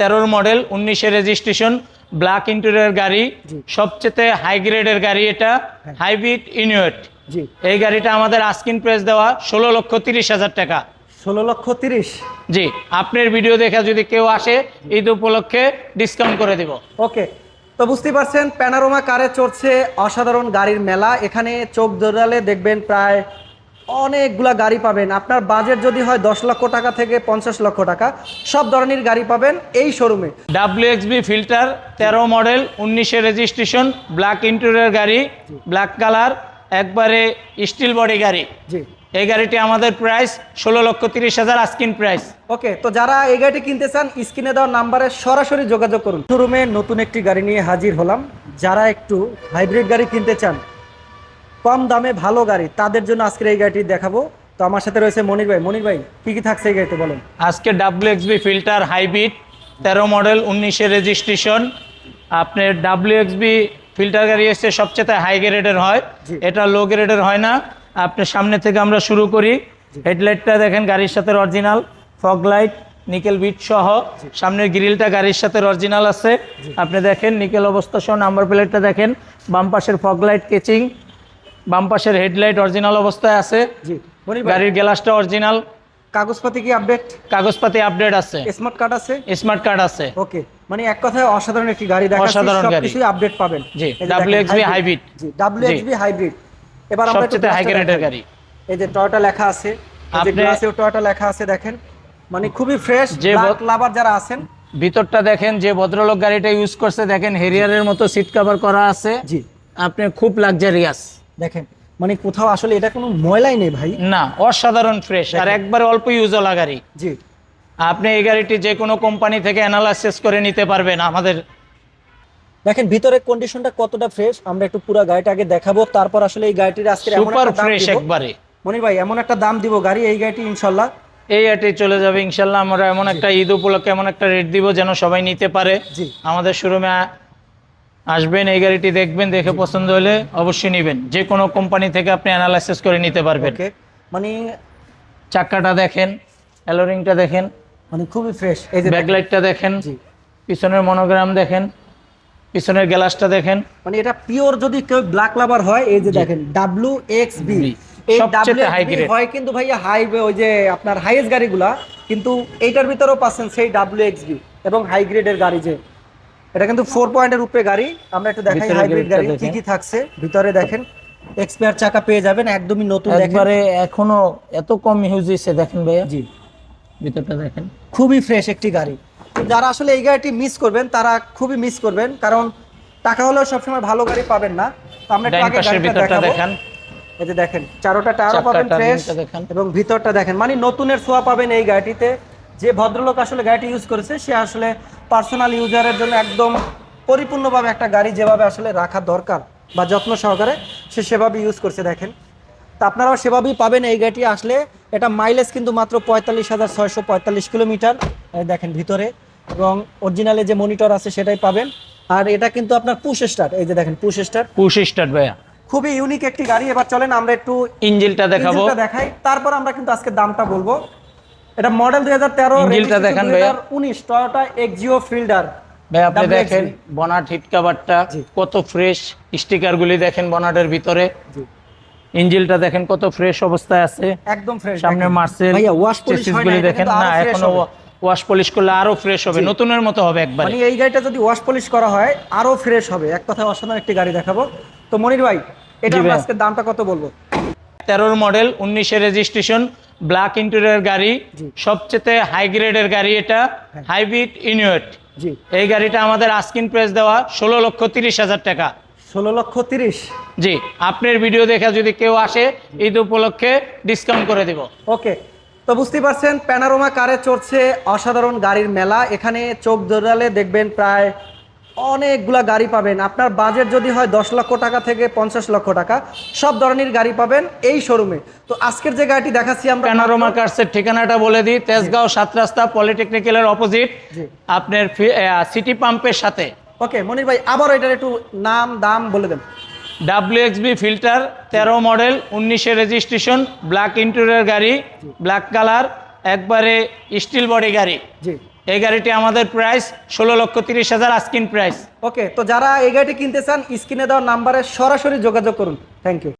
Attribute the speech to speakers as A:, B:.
A: তেরোর মডেল উনিশের registration black interior গাড়ি। সবচেয়ে হাই গ্রেডের গাড়ি এটা হাইব্রিড ইনুয়েট
B: জি।
A: এই গাড়িটা আমাদের আস্কিন প্রাইস দেওয়া ষোলো লক্ষ তিরিশ হাজার টাকা।
B: ষোলো লক্ষ তিরিশ।
A: জি আপনার ভিডিও দেখে যদি কেউ আসে ঈদ উপলক্ষে ডিসকাউন্ট করে দিব।
B: ওকে তো বুঝতেই পারছেন প্যানারোমা কারে চড়ছে অসাধারণ গাড়ির মেলা। এখানে চোখ দৌড়ালে দেখবেন প্রায় অনেকগুলা গাড়ি পাবেন। আপনার বাজেট যদি হয় দশ লক্ষ টাকা থেকে পঞ্চাশ লক্ষ টাকা সব ধরনের গাড়ি পাবেন এই শোরুমে
A: ডাব্লিউএক্সবি ফিল্টার তেরো মডেল উনিশের রেজিস্ট্রেশন ব্ল্যাক ইন্টেরিয়র গাড়ি ব্ল্যাক কালার একবারে স্টিল বডি গাড়ি।
B: জি।
A: এই গাড়িটি আমাদের প্রাইস ষোলো লক্ষ তিরিশ হাজার আস্কিন প্রাইস
B: ওকে তো যারা এই গাড়িটি কিনতে চান স্ক্রিনে দেওয়া নাম্বারে সরাসরি যোগাযোগ করুন। শোরুমে নতুন একটি গাড়ি নিয়ে হাজির হলাম। যারা একটু হাইব্রিড গাড়ি কিনতে চান কম দামে ভালো গাড়ি। তাদের জন্য আজকের এই গাড়িটি দেখাবো। তো আমার সাথে রয়েছে মনির ভাই। মনির ভাই কি কি থাকছে এই গাড়িতে বলেন।
A: আজকে ডাব্লিউএক্সবি ফিল্টার হাইব্রিড তেরো মডেল উনিশে রেজিস্ট্রেশন আপনার ডাব্লিউএক্সবি ফিল্টার গাড়ি এসছে সবচেয়ে হাই গ্রেডের হয়। এটা লো গ্রেডের হয় না। আপনার সামনে থেকে আমরা শুরু করি। হেডলাইটটা দেখেন গাড়ির সাথে original fog light nickel bit সহ। সামনের গ্রিলটা গাড়ির সাথে অরিজিনাল আছে। আপনি দেখেন নিকেল অবস্থা সহ নাম্বার প্লেটটা দেখেন। বাম পাশের ফগ লাইট কেচিং বাম পাশের হেডলাইট অরিজিনাল অবস্থায় আছে।
B: জি।
A: গাড়ির গ্লাসটা অরিজিনাল।
B: কাগজপাতি কি আপডেট
A: কাগজপাতি আপডেট আছে।
B: স্মার্ট কার্ড আছে?
A: স্মার্ট কার্ড আছে।
B: ওকে মানে এক কথায় অসাধারণ একটি গাড়ি দেখাচ্ছি
A: অসাধারণ গাড়ি।
B: সবকিছুই আপডেট পাবেন।
A: জি,
B: যে দেখেন, জি ডাব্লিউএক্সবি হাইব্রিড এবার আমরা
A: সবচেয়ে হাই গ্রেডের গাড়ি।
B: এই যে টয়োটা লেখা আছে এই যে গ্লাসেও টয়োটা লেখা আছে দেখেন। মানে খুবই ফ্রেশ
A: যে
B: লাভার যারা আছেন।
A: ভিতরটা দেখেন যে ভদ্রলোক গাড়িটা ইউজ করছে দেখেন হেরিয়ারের মতো সিট কভার করা আছে।
B: জি।
A: আপনি খুব লাক্সারিয়াস
B: দেখেন মানে কোথাও আসলে এটা কোনো ময়লাই নেই ভাই।
A: না অসাধারণ ফ্রেশ আর একবারে অল্প ইউজওয়ালা গাড়ি
B: জি।
A: আপনি এই গাড়িটি যে কোনো কোম্পানি থেকে অ্যানালাইসিস করে নিতে পারবেন আমাদের।
B: দেখেন ভিতরে কন্ডিশনটা কতটা ফ্রেশ আমরা একটু পুরো গাড়িটা আগে দেখাবো তারপর আসলে এই গাড়িটির আজকে এমন
A: সুপার ফ্রেশ একবারে।
B: মনির ভাই এমন একটা দাম দিব গাড়ি এই গাড়িটি ইনশাল্লাহ।
A: এই আটে চলে যাবে ইনশাল্লাহ আমরা এমন একটা ঈদ উপলক্ষে এমন একটা রেট দিব যেন সবাই নিতে পারে।
B: জি।
A: আমাদের শোরুমে আসবেন এই গাড়িটি দেখবেন দেখে পছন্দ হলে অবশ্যই নেবেন। যে কোনো কোম্পানি থেকে আপনি অ্যানালাইসিস করে নিতে পারবেন।
B: মানে
A: চাক্কাটা দেখেন অ্যালোরিংটা দেখেন
B: মানে খুবই ফ্রেশ এই যে
A: ব্যাকলাইটটা দেখেন
B: জি।
A: পিছনের মনোগ্রাম দেখেন পিছনের গ্লাসটা দেখেন।
B: মানে এটা পিওর যদি কেউ ব্ল্যাক লাভার হয় এই যে দেখেন W X B W
A: grade।
B: হয় কিন্তু ভাইয়া হাইওয়ে ওই যে আপনার হাইয়েস্ট গাড়িগুলা কিন্তু এইটার ভিতরেও পাচ্ছেন সেই ডাব্লিউ এক্স বি এবং হাই গ্রেডের গাড়ি যে। এটা কিন্তু ফোর পয়েন্টের উপরে গাড়ি। আমরা একটু দেখাই হাইব্রিড গাড়ি কি কি থাকছে? ভিতরে দেখেন এক্সপায়ার চাকা পেয়ে যাবেন একদমই নতুন
A: একবারে এখনও এত কম ইউজ হয়েছে দেখেন ভাইয়া।
B: জি।
A: ভিতরটা দেখেন।
B: খুবই ফ্রেশ একটি গাড়ি। যারা আসলে এই গাড়িটি মিস করবেন তারা খুবই মিস করবেন কারণ টাকা হলেও সবসময় ভালো গাড়ি পাবেন না। তো আমরা একটু আগে গাড়িটা
A: দেখেন।
B: এই যে দেখেন চারোটা টায়ারও পাবেন ফ্রেশ
A: দেখেন।
B: এবং ভিতরটা দেখেন। মানে নতুনের ছোঁয়া পাবেন এই গাড়িটিতে। যে ভদ্রলোক আসলে গাড়িটি ইউজ করেছে সে আসলে পার্সোনাল ইউজারের জন্য একদম পরিপূর্ণভাবে একটা গাড়ি যেভাবে আসলে রাখা দরকার বা যত্ন সহকারে সে সেভাবে ইউজ করছে দেখেন। তা আপনারাও সেভাবেই পাবেন এই গাড়িটি আসলে। এটা মাইলেজ কিন্তু মাত্র পঁয়তাল্লিশ হাজার ছয়শো পঁয়তাল্লিশ কিলোমিটার দেখেন ভিতরে। এবং অরিজিনালে যে মনিটর আছে সেটাই পাবেন। আর এটা কিন্তু আপনার পুশ স্টার্ট এই যে দেখেন পুশ স্টার্ট
A: পুশ স্টার্ট ভাইয়া।
B: খুবই ইউনিক একটি গাড়ি। এবার চলেন আমরা একটু
A: ইঞ্জিনটা দেখাবো।
B: দেখাই। তারপর আমরা কিন্তু আজকে দামটা বলব। এটা মডেল দুই হাজার তেরো
A: ইঞ্জিনটা দেখান ভাইয়া।
B: উনিশ টয়োটা এক্সিও ফিল্ডার
A: ভাই আপনি দেখেন বনাট হিট কাভারটা কত ফ্রেশ স্টিকার গুলি দেখেন বনাটের ভিতরে। ইঞ্জিলটা দেখেন কত ফ্রেশ অবস্থায় আছে।
B: একদম ফ্রেশ
A: সামনে মার্সেল
B: ভাইয়া ওয়াশ পলিশ হয়
A: গুলি দেখেন। না
B: এখনও
A: ওয়াশ পলিশ করলে আরও ফ্রেশ হবে। নতুনের মতো হবে একবার।
B: মানে এই গাড়িটা যদি ওয়াশ পলিশ করা হয় আরও ফ্রেশ হবে। এক কথায় অসাধারণ একটি গাড়ি দেখাবো। তো মনির ভাই এটা। আজকে দামটা কত বলব?
A: তেরোর মডেল উনিশের রেজিস্ট্রেশন ব্ল্যাক ইন্টেরিয়র গাড়ি। সবচেয়ে হাই গ্রেডের গাড়ি এটা হাইব্রিড ইনুয়েট
B: জি।
A: এই গাড়িটা আমাদের আস্কিন প্রাইস দেওয়া ষোলো লক্ষ তিরিশ হাজার টাকা।
B: ষোলো লক্ষ তিরিশ।
A: জি আপনার ভিডিও দেখে যদি কেউ আসে ঈদ উপলক্ষে ডিসকাউন্ট করে দিব।
B: ওকে তো বুঝতেই পারছেন প্যানারোমা কারে চড়ছে অসাধারণ গাড়ির মেলা। এখানে চোখ দৌড়ালে দেখবেন প্রায় অনেকগুলা গাড়ি পাবেন। আপনার বাজেট যদি হয় দশ লক্ষ টাকা থেকে পঞ্চাশ লক্ষ টাকা সব ধরনের গাড়ি পাবেন এই শোরুমে তো আজকের যে গাড়িটি দেখাচ্ছি আমরা
A: প্যানোরামা কার্সের ঠিকানাটা বলে দিই। তেজগাঁও সাত রাস্তা পলিটেকনিক্যালের অপোজিট আপনার সিটি পাম্পের সাথে।
B: ওকে মনির ভাই আবার এটার একটু নাম দাম বলে দেন।
A: ডাব্লিউএক্সবি ফিল্টার তেরো মডেল উনিশে রেজিস্ট্রেশন ব্ল্যাক ইন্টেরিয়র গাড়ি ব্ল্যাক কালার একবারে স্টিল বডি গাড়ি।
B: জি।
A: এই গাড়িটি আমাদের প্রাইস ষোলো লক্ষ তিরিশ হাজার আস্কিন প্রাইস
B: ওকে তো যারা এই গাড়িটি কিনতে চান, স্ক্রিনে দেওয়া নাম্বারে সরাসরি যোগাযোগ করুন। Thank you